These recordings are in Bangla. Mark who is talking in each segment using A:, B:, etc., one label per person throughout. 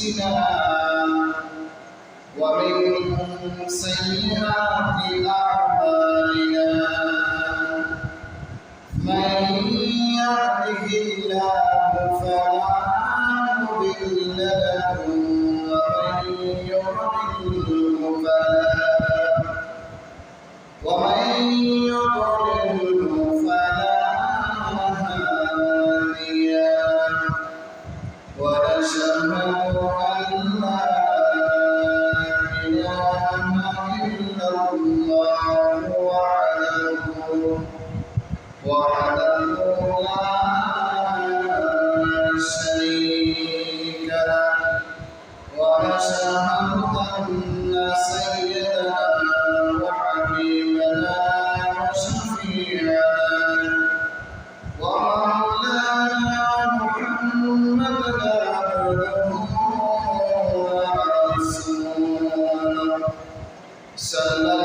A: أنفسنا ومن سيئات أعمالنا Shalom. sallam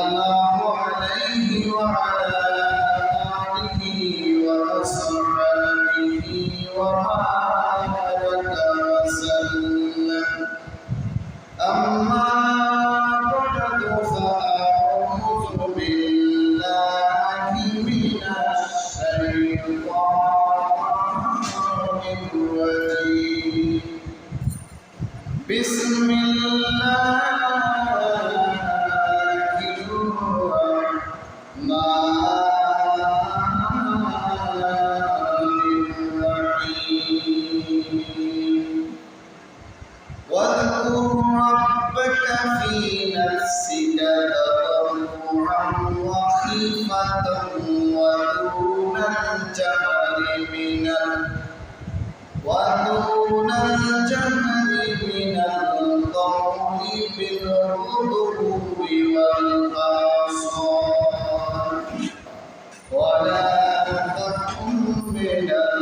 A: Yeah.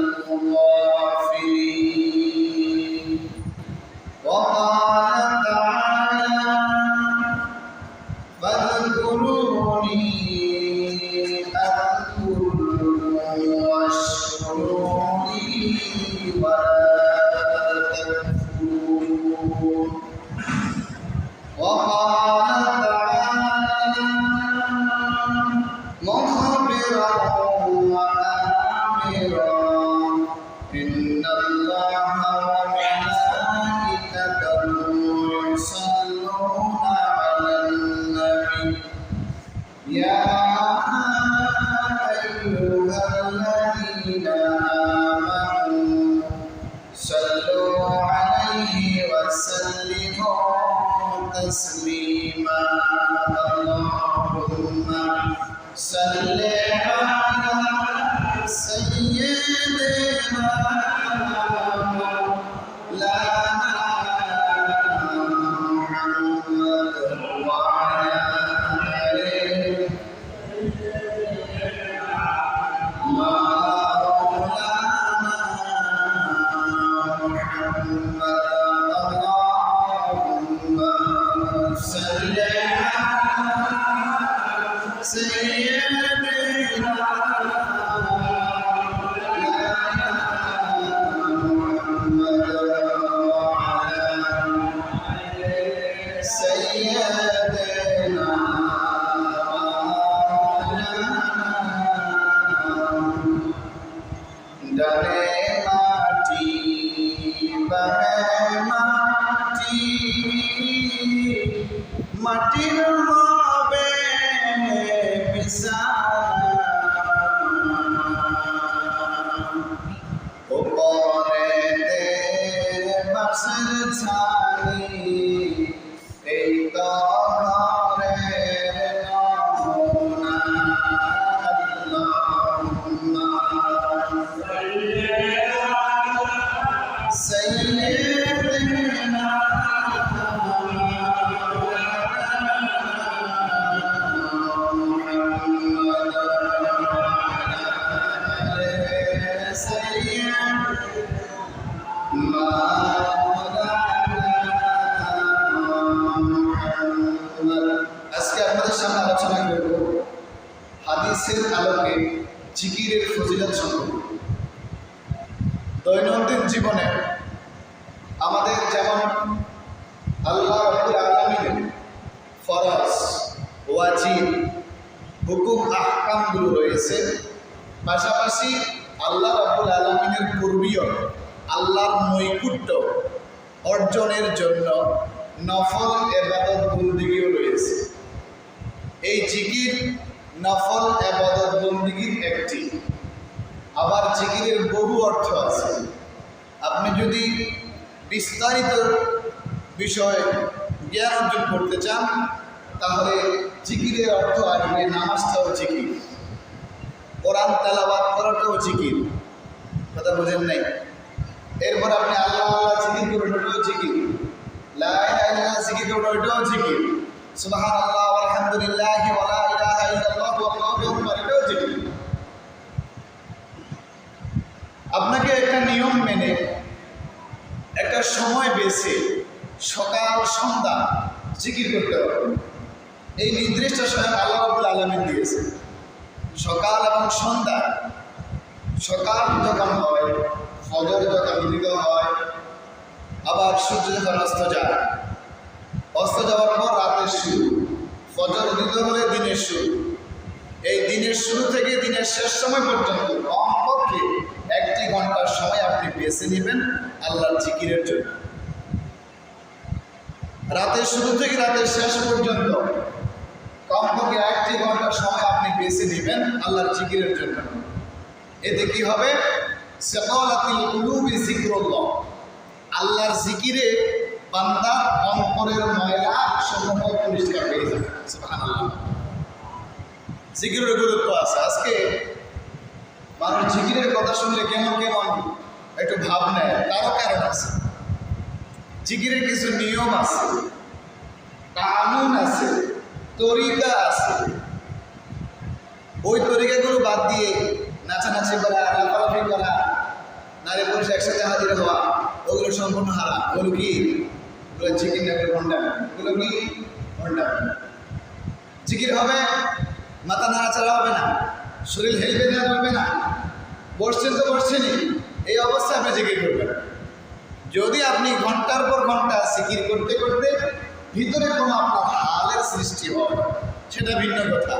A: দৈনন্দিন আমাদের যেমন আল্লাহ রব্বুল আলামিনের ফরজ, ওয়াজিব, হুকুম, আহকামগুলো রয়েছে, পাশাপাশি আল্লাহ রব্বুল আলমিনের পূর্বীয় আল্লাহর নৈকুট্য অর্জনের জন্য নফল এবাদত বন্দিগিও রয়েছে। এই জিকির নফল এবাদত বন্দিগির একটি। আবার জিকিরের বহু অর্থ আছে। আপনি যদি বিস্তারিত বিষয় জ্ঞান অর্জন করতে চান, তাহলে জিকিরের অর্থ আসবে নামাজটাও জিকির। কোরআন তেলাবাদ করাটাও জিকির। কথা বোঝেন নাই? এরপর আপনি আল্লাহ আল্লাহ জিকির করবেন ওটাও জিকির। লা ইলাহা ইল্লাল্লাহ জিকির করবেন ওটাও জিকির। সুবহান আল্লাহ আলহামদুলিল্লাহ আপনাকে একটা নিয়ম মেনে সময় বেছে সকাল, সন্ধ্যা জিকির করতে হবে। এই নির্দিষ্ট স্বয়ং আল্লাহ রাব্বুল আলামিন দিয়েছে। সকাল এবং সন্ধ্যা। সকাল যখন হয়, ফজর যখন উদিত হয়, আবার সূর্য যখন অস্ত যায়, অস্ত যাওয়ার পর রাতের শুরু, ফজর উদিত হলে দিনের শুরু। এই দিনের শুরু থেকে দিনের শেষ সময় পর্যন্ত ঘণ্টার সময় আপনি বেছে নেবেন আল্লাহর জিকিরের জন্য। রাতের শুরু থেকে রাতের শেষ পর্যন্ত কমপক্ষে একটি ঘণ্টার সময় আপনি বেছে নেবেন আল্লাহর জিকিরের জন্য। এতে কি হবে? আল্লাহর জিকিরে বান্দার অন্তরের ময়লা সমূহ পরিষ্কার হয়ে যাবে। জিকিরের গুরুত্ব আছে। আজকে মানুষ জিকিরের কথা শুনলে কেমন কেমন একটু ভাব নেয়, তারও কারণ আছে। জিকিরের কিছু নিয়ম আছে, কানুন আছে, তরিকা আছে। ওই তরিকাগুলো বাদ দিয়ে নাচানাচি করা, লাফালাফি করা, নারী পুরুষ একসাথে হাজির হওয়া, ওগুলো সম্পূর্ণ হারা ওগুলো কি? ওগুলো জিকির নামের ভণ্ডা ওগুলো কি? ভণ্ডা জিকির হবে, মাথা নাড়াচাড়া হবে না, শরীর হেলবে দেওয়া হবে না। বসছেন তো বসছেনই। এই অবস্থায় আপনি জিকির করবেন। যদি আপনি ঘণ্টার পর ঘণ্টা জিকির করতে করতে ভিতরে কোনো আপনার হালের সৃষ্টি হয়, সেটা ভিন্ন কথা।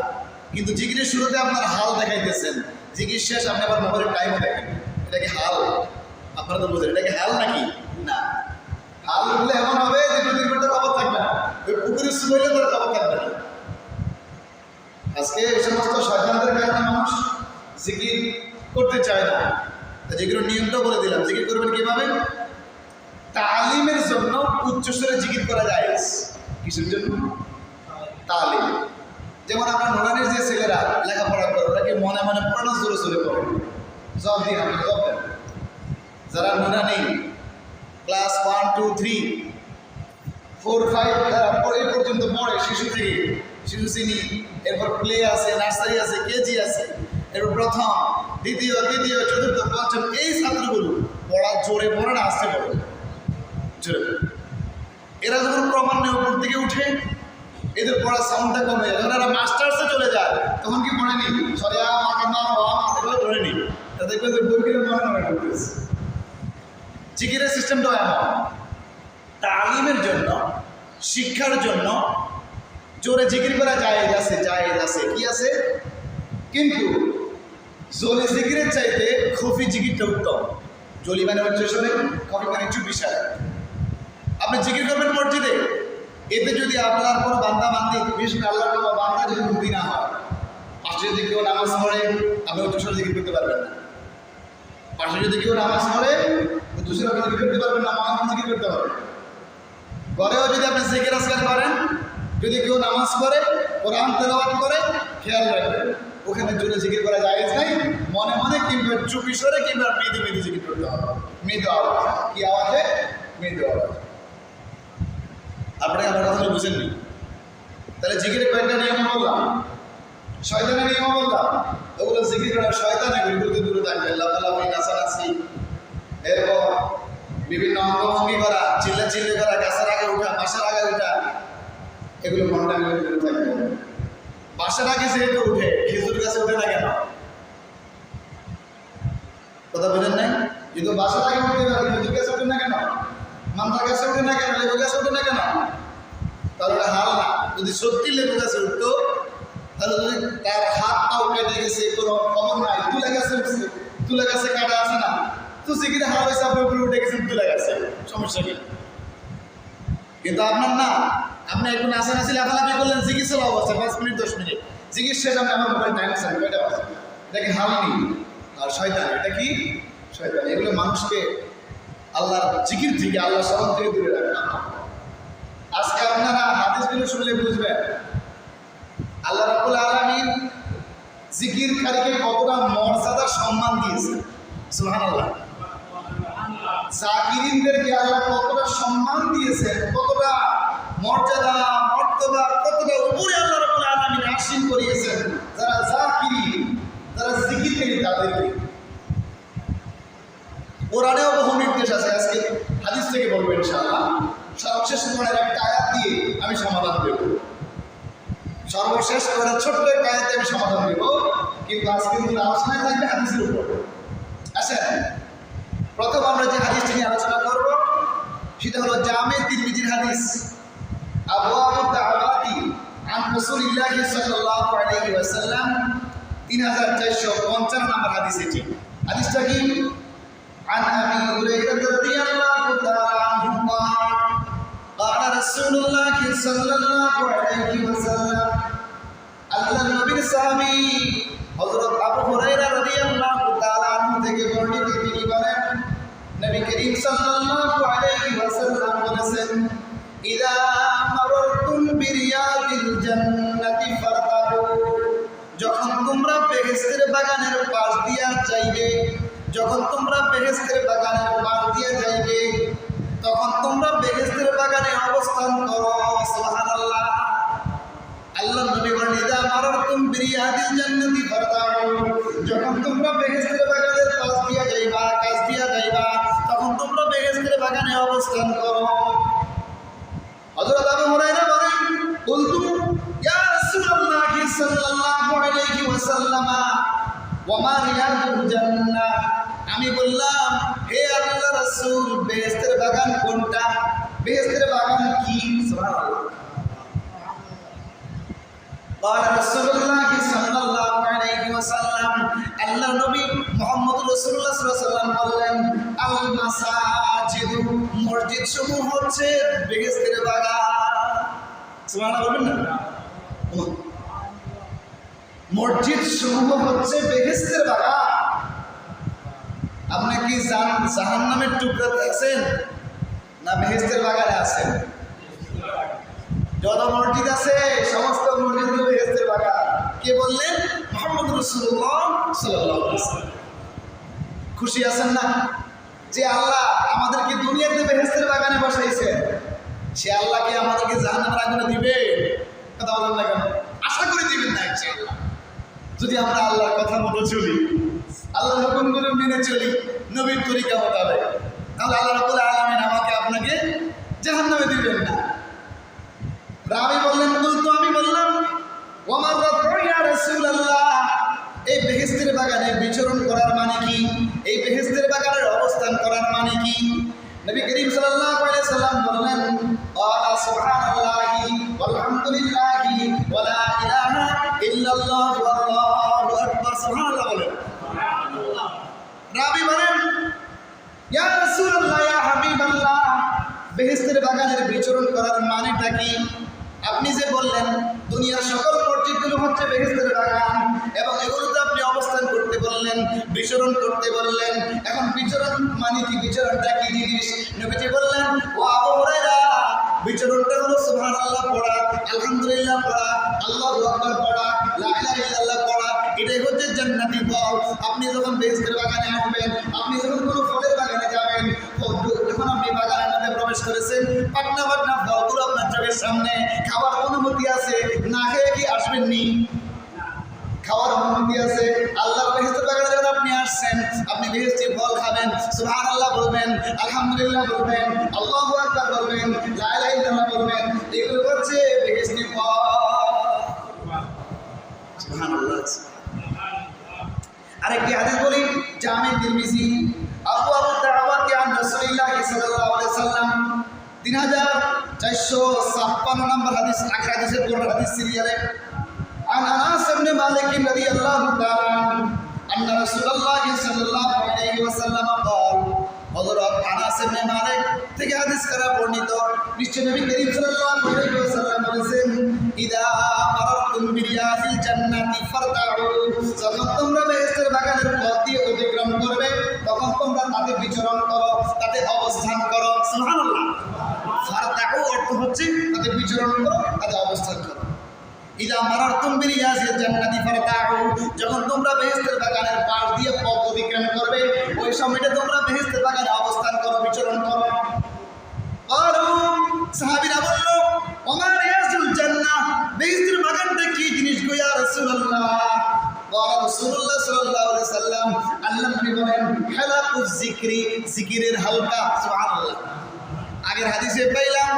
A: কিন্তু জিকিরের শুরুতে আপনার হাল দেখাইতেছেন। জিকির শেষ, আপনি আবার মোবাইলের টাইমও দেখেন। এটা কি হাল? আপনারা তো বুঝেন, এটা কি হাল নাকি? না। হাল উঠলে এমন হবে যে নদীর পেটে খবর থাকবে না। ওই পুকুরের শুরু হইলে তার খবর থাকবে না। আজকে এই সমস্ত শয়তানদের কারণে মানুষ জিকির করতে চায় না। জিকির নিয়মটা বলে দিলাম। জিকির করবেন কীভাবে? তালিমের জন্য উচ্চস্বরে জিকির করা যায়। কিসের জন্য? তালিম। যেমন আমরা নোরানির যে ছেলেরা লেখাপড়া করে ওরা কি মনে মনে পুরানো জোরে জোরে করে জব দিন আপনি জব দেন। যারা নোরানি class one, two, three, four, five এই পর্যন্ত পড়ে, শিশু থেকে, শিশু শ্রেণি এরপর প্লে আছে, নার্সারি আছে, কেজি আছে, এরপর প্রথম দ্বিতীয়, তৃতীয়, চতুর্থ পঞ্চম এই ছাত্রগুলো পড়া জোরে পড়ে না আসতে পড়ে জোরে এরা যখন ক্রমান্বয়ে উপর দিকে উঠে, এদের পড়ার সাউন্ডটা কমে যায়। যখন এরা মাস্টার্সে চলে যায়, তখন কি পড়েনি সরে এগুলো পড়েনি তা দেখবেন যে বই কিনে মনে মনে করতেছে। জিকিরের সিস্টেমটাও এমন। তালিমের জন্য, শিক্ষার জন্য জোরে জিকির করা যায় আছে জায়েজ আছে কি আছে? কিন্তু জোরে জিকিরের চাইতে খফি জিকিরটা উত্তম। জলি মানে হচ্ছে শোনে খফি মানে চুপি সারা। আপনি জিকির করবেন মসজিদে? এতে যদি আপনার কোনো বান্দা বান্দি, বিশেষ করে আল্লাহর কোনো বান্দা যদি মুক্তি না হয়, পাশে যদি কেউ নামাজ পড়ে, আপনি উচ্চস্বরে জিকির করতে পারবেন না। পাশে যদি কেউ নামাজ পড়ে উচ্চস্বরে আপনি জিকির করতে পারবেন না, মহান জিকির করতে হবে ঘরেও যদি আপনি জিকির আজকার করেন, যদি কেউ নামাজ পড়ে, কোরআন তেলাওয়াত করে, খেয়াল রাখবেন। ওখানে জোরে জিকির করা যায় নাই। মনে মনে কিংবা চুপি সরে কিংবা মৃদু মৃদু জিকির করতে হবে। মৃদু আওয়াজ। কি আওয়াজে? মৃদু আওয়াজ। আপনাকে আমার কথাটা বুঝেননি তাহলে জিকিরের কয়েকটা নিয়ম বললাম। শয়তানের নিয়ম বললাম। ওগুলো জিকির করা শয়তান এগুলোতে দূরে থাকবে। আল্লাহ তালা নাচানাচি। এরপর বিভিন্ন অঙ্গভঙ্গি করা চিল্লা চিল্লি করা গাছের আগে উঠা বাসার আগে উঠা, এগুলো দূরে থাকবে। বাসার আগে যেহেতু উঠে খেজুর গাছে উঠে না কেন? কথা বলেন নাই? কিন্তু বাসার আগে উঠতে পারে খেজুর গাছে উঠে না কেন? মান্দার গাছে উঠে না কেন? লেবু গাছে উঠে না কেন? তাহলে হাল না। যদি সত্যি লেবু গাছে উঠতো, তাহলে যদি তার হাত পাও কেটে গেছে, কোনো খবর নাই, তুলে গাছে উঠছে, তুলে গাছে কাটা আছে না, তো সেখানে হাল হয়েছে, আপনি উপরে উঠে গেছেন তুলে গাছে। সমস্যা কি? কিন্তু আপনার না আপনি একটু নাচানাচি লাফালাফি করলেন চিকিৎসা অবস্থা, পাঁচ মিনিট, দশ মিনিট। চিকিৎসা শেষ আপনি আমার মোবাইল টাইম চান কয়টা বাজে? এটা কি হাল নেই আর শয়তান, এটা কি? শয়তান, এগুলো মানুষকে আল্লাহর জিকির থেকে আল্লাহ স্মরণ থেকে দূরে রাখে আজকে আপনারা হাদিসগুলো শুনলে বুঝবেন, আল্লাহ রাবুল আলমিন জিকির কারিকে কতটা মর্যাদা সম্মান দিয়েছে সুহান আল্লাহ জাকিরিনদেরকে আল্লাহ কতটা সম্মান দিয়েছেন, কতটা মর্যাদা মর্যাদা কতটা উপরে আল্লাহ রাবুল আসীন করিয়েছেন, যারা জাকিরি, যারা জিকিরকারী তাদেরকে। কোরআনেও বহু নির্দেশ আছে, আজকে হাদিস থেকে বলব ইনশাআল্লাহ। সর্বশেষ কোরআনের একটা আয়াত দিয়ে আমি সমাধান দেব। সর্বশেষ কোরআনের ছোট্ট একটা আয়াতে আমি সমাধান দেব। কিন্তু আজকে কিন্তু আলোচনায় থাকবে হাদিসের উপর। আচ্ছা প্রথম আমরা যে হাদিসটি নিয়ে আলোচনা করব, সেটা হলো জামে তিরমিজির হাদিস। আবু আবু দাওয়াতি আন রাসূলিল্লাহি সাল্লাল্লাহু আলাইহি ওয়াসাল্লাম 3450 নম্বর হাদিস এটি হাদিসটা কি عن ابي هريره رضي الله تعالى عنه قال قال رسول الله صلى الله عليه وسلم আল্লাহ নবীর সাহাবী হযরত আবু হুরায়রা রাদিয়াল্লাহু তাআলা আনহু থেকে বর্ণিত তিনি বলেন নবী করিম সাল্লাল্লাহু আলাইহি ওয়াসাল্লাম বলেছেন ইদা যখন তোমরা বেহেস্তের বাগানের পার দিয়ে যাইবে, তখন তোমরা বেহেস্তের বাগানে অবস্থান করো, সুবহানাল্লাহ। আল্লাহ নবী বলেন, ইদা মারারতুম বিরিয়াদিল জান্নাতি ফারতাউ। যখন তোমরা বেহেস্তের বাগানের পাশ দিয়ে যাইবা কাছ দিয়ে যাইবা, তখন তোমরা বেহেস্তের বাগানে অবস্থান করো। হযরত আবু হুরায়রা বলেন বলতু ইয়া রাসূলুল্লাহ সাল্লাল্লাহু আলাইহি ওয়াসাল্লাম, ওয়া মা রিয়াদুল জান্নাহ? আমি বললাম হে আল্লাহ রাসূল বেহেশতের বাগান কোনটা বেহেশতের বাগান কি সুবহানাল্লাহ قال رسول الله صلى الله عليه وسلم আল্লাহ নবী মুহাম্মদ রাসূলুল্লাহ সাল্লাল্লাহু আলাইহি ওয়াসাল্লাম বললেন আল মাসাজিদ মসজিদ সমূহ হচ্ছে বেহেশতের বাগান সুবহানাল্লাহ বলবেন না মসজিদ সমূহ হচ্ছে বেহেশতের বাগান আপনি কি জাহান নামের টুকরাতে আছেন না বেহেস্তের বাগানে আছেন? যত মসজিদ আছে, সমস্ত মসজিদগুলো বেহেস্তের বাগান। কে বললেন? মোহাম্মদ রসুল্লাহ খুশি আছেন না? যে আল্লাহ আমাদেরকে দুনিয়াতে বেহেস্তের বাগানে বসাইছে সে আল্লাহকে আমাদেরকে জাহান্নামের আগুনে দিবে কথা বলেন না কেন? আশা করে দিবেন না যদি আমরা আল্লাহর কথা মতো চলি আল্লাহ হুকুমগুলো মেনে চলি, নবীর তরিকা মোতাবেক। তাহলে আল্লাহ রাবুল আলমিন আমাকে আপনাকে জাহান নামে দিবেন না। রাবি বললেন তো আমি বললাম ওমার রাসূলুল্লাহ। এই বেহেস্তের বাগানে বিচরণ করার মানে কি? এই বেহেস্তের বাগানের অবস্থান করার মানে কি? নবী করিম আলাইহি সাল্লাম বললেন ক্বালা সুবহানাল্লাহি রাবি বলেন, ইয়া রাসূলুল্লাহ, ইয়া হাবিবাল্লাহ, বেহেশতের বাগানের বিচরণ করার মানেটা কি? আপনি যে বললেন, দুনিয়ার সকল মসজিদগুলো হচ্ছে বেহেশতের বাগান এবং এগুলোতে আপনি অবস্থান করতে বললেন, বিচরণ করতে বললেন। এখন বিচরণ মানে কি? বিচরণটা কি জিনিস? নবীজি বললেন, ও আবু হুরায়রা বিচরণটা হলো সুবহানাল্লাহ, পড়া। আলহামদুলিল্লাহ, পড়া। আল্লাহু আকবার, পড়া। লা ইলাহা ইল্লাল্লাহ, পড়া। এটাই হচ্ছে জান্নাতি ফল আপনি যখন বেহেশতের বাগানে আসবেন আপনি যখন কোনো ফলের বাগানে যাবেন যখন আপনি বাগানের মধ্যে প্রবেশ করেছেন, পাটনা পাটনা ফলগুলো আপনার চোখের সামনে। খাবার অনুমতি আছে? না খেয়ে কি আসবেননি? খাওয়ার অনুমতি আছে? আল্লাহ বেহেস্তের বাগানে যখন আপনি আসছেন, আপনি বেহেস্তি ফল খাবেন সুবহান আল্লাহ বলবেন, আলহামদুলিল্লাহ বলবেন, আল্লাহু আকবার বলবেন লা ইলাহা ইল্লাল্লাহ বলবেন এগুলো হচ্ছে বেহেস্তি ফল সুবহানাল্লাহ আরেকটি হাদিস বলি জামে তিরমিজি আবু আবু দাওয়াত আন রাসূলুল্লাহ সাল্লাল্লাহু আলাইহি সাল্লাম 3456 নম্বর হাদিস আগের হাদিসের পর হাদিস সিরিয়ালে عن انس بن مالك رضي الله تعالى عنه ان رسول الله صلى الله عليه وسلم قال হযরত আনাস ইবনে মালিক থেকে হাদিস করা বর্ণিত। নিশ্চয় নবী করিম সাল্লাল্লাহু আলাইহি ওয়াসাল্লাম বলেছেন, ইদা মারাতুম বিরিয়াজিল জান্নাতি ফারতাউ। যখন তোমরা বেহেশতের বাগানের পথ দিয়ে অতিক্রম করবে, তখন তোমরা তাতে বিচরণ করো, তাতে অবস্থান করো। সুবহানাল্লাহ। ফারতাউ অর্থ হচ্ছে তাতে বিচরণ করো, তাতে অবস্থান করো। ইদা মারাতুম বিরিয়াজিল জান্নাতি ফারতাউ। যখন তোমরা বেহেশতের রাসূলুল্লাহ সাল্লাল্লাহু আলাইহি সাল্লাম আল্লাহ নবী বলেন হালাকুজ যিকরি যিকিরের হালকা, সুবহানাল্লাহ। আগের হাদিসে পাইলাম,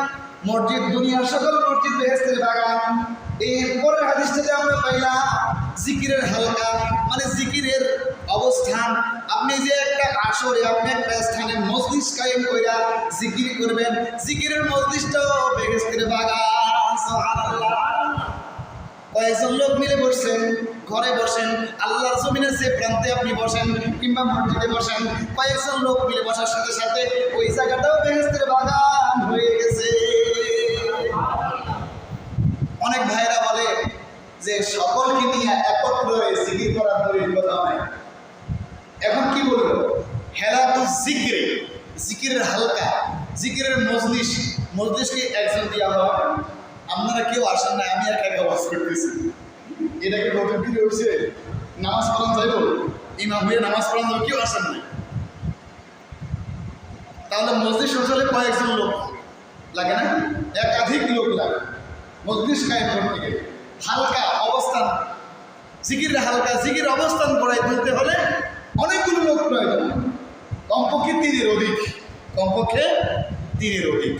A: মসজিদ দুনিয়ার সকল মসজিদ বেহেস্তের বাগান। এই পরের হাদিসটাতে আমরা পাইলাম জিকিরের হালকা মানে জিকিরের অবস্থান। আপনি যে একটা আসরে, আপনি একটা স্থানে মজলিস কায়েম কইরা জিকির করবেন জিকিরের মস্তিষ্কটাও বেহেস্তের বাগান, সুবহানাল্লাহ। কয়েকজন লোক মিলে বসছেন, ঘরে বসেন, আল্লাহর জমিনের যে প্রান্তে আপনি বসেন কিংবা মসজিদে বসেন, কয়েকজন লোক মিলে বসার সাথে সাথে ওই জায়গাটাও বেহেস্তের বাগান হয়ে গেছে। অনেক ভাইরা বলে যে সকলকে নিয়ে একত্র হয়ে জিকির করার দলিল কথা হয় এখন কি বলব? হেলাতু জিকিরে, জিকিরের হালকা, জিকিরের মজলিস, মজলিসকে একজন দেওয়া হয় আপনারা কেউ আসেন না আমি একা একা ওয়াজ করতেছি। এটা কি নতুন ভিডিও উঠছে নামাজ পড়ান যাইব? ইমাম হয়ে নামাজ পড়ান যাব কেউ আসেন না তাহলে মসজিদ সঞ্চালে কয়েকজন লোক লাগে না? একাধিক লোক লাগে। মজলিস কায়েম করতে গেলে হালকা অবস্থান। জিকিরের হালকা জিকির অবস্থান করাই তুলতে হলে অনেকগুলো লোক প্রয়োজন। কমপক্ষে তিনের অধিক। কমপক্ষে তিনের অধিক।